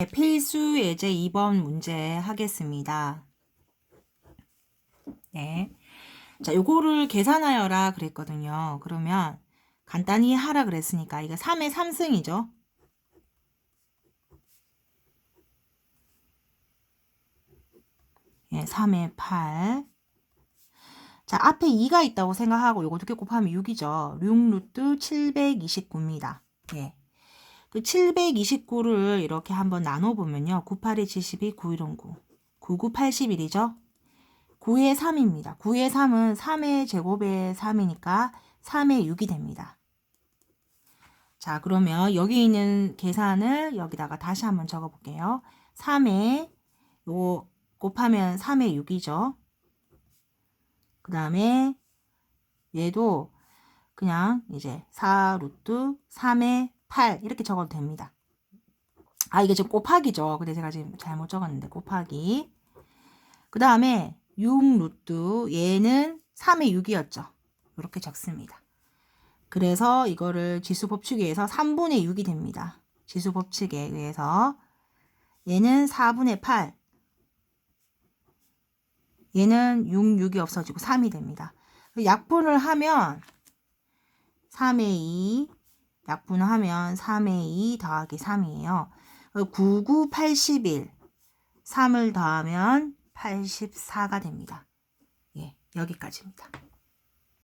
네, 필수 예제 2번 문제 하겠습니다. 네. 자, 요거를 계산하여라 그랬거든요. 그러면 간단히 하라 그랬으니까 이거 3의 3승이죠. 예, 3의 8. 자, 앞에 2가 있다고 생각하고 요거 두개 곱하면 6이죠. 6 루트 729입니다. 예. 그 729를 이렇게 한번 나눠보면요. 98에 72, 91은 9. 99, 81이죠. 9의 3입니다. 9의 3은 3의 제곱의 3이니까 3의 6이 됩니다. 자, 그러면 여기 있는 계산을 여기다가 다시 한번 적어 볼게요. 3의 요 곱하면 3의 6이죠. 그 다음에 얘도 그냥 이제 4 루트 3의 8 이렇게 적어도 됩니다. 아 이게 지금 곱하기죠. 근데 제가 지금 잘못 적었는데 곱하기. 그 다음에 6 루트 얘는 3의 6이었죠. 이렇게 적습니다. 그래서 이거를 지수 법칙에 의해서 3분의 6이 됩니다. 지수 법칙에 의해서 얘는 4분의 8 얘는 6, 6이 없어지고 3이 됩니다. 약분을 하면 3의 2 약분을 하면 3의 2 더하기 3이에요. 9, 9, 81 3을 더하면 84가 됩니다. 예, 여기까지입니다.